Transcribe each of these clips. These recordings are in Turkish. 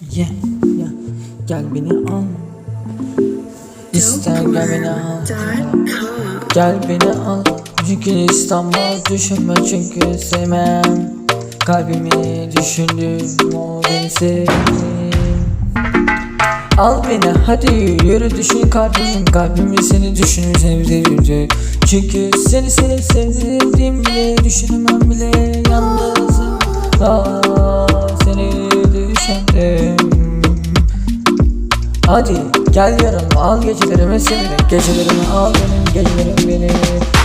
Yeah, yeah. Gel beni al. İster gel beni al. Gel beni al. Çünkü İstanbul düşünme çünkü sevmem. Kalbimi düşündüm o beni sevdim. Al beni hadi yürü düşün kalbim Kalbimi seni düşünür sevdiğimce Çünkü seni seni sevdiğim bile Düşünemem bile yalnızım Aa, Hadi gel yarın al gecelerimi severek Gecelerimi al benim gecelerim benim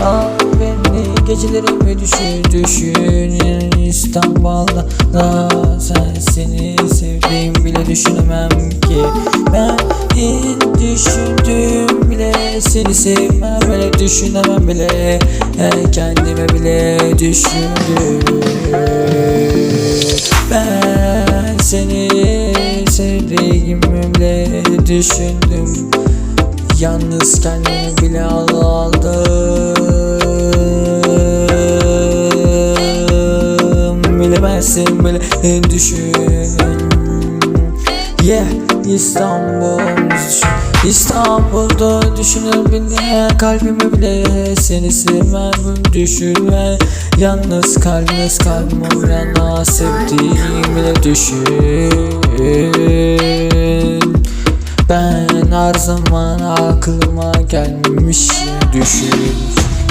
Al beni gecelerimi düşün düşün İstanbul'da da sen seni sevdiğim bile düşünemem ki. Ben hiç düşündüm bile seni sevmem bile düşünemem bile. Kendime bile düşündüm düşündüm. Yalnız kendimi bile aldım Bilemezsin bile düşün Yeah İstanbul İstanbul'da düşünür bile kalbimi bile seni sevmem düşünme. Yalnız kalbiniz kalbim uğrana sevdiğim bile düşün her zaman aklıma gelmiş düşün.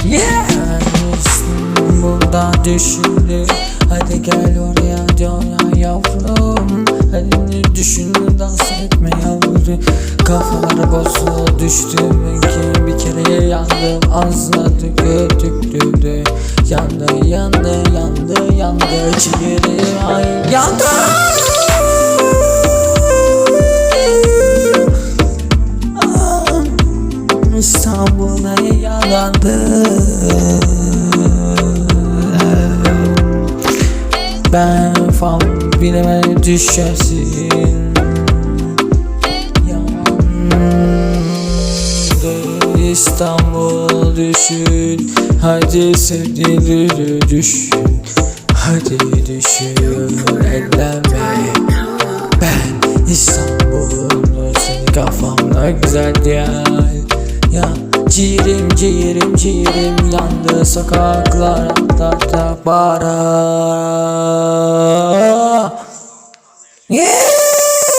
Yeah. İstanbul'da düşündüm. Hadi gel oraya dünya yavrum. Hadi düşün dans etme yavrum. Kafalara bozuldu düştüm. Ki bir kere yandım. Azladı götüktü Yandı yandı yandı yandı. Ciğerim İstanbul'a yalandı? Ben fan bileme düşersin. İstanbul düşün. Hadi sevdiğini düşün. Hadi düşün elleme Ben İstanbul'un seni kafamda güzel Ya ciğerim ciğerim ciğerim yandı sokaklarda da bara. Yeah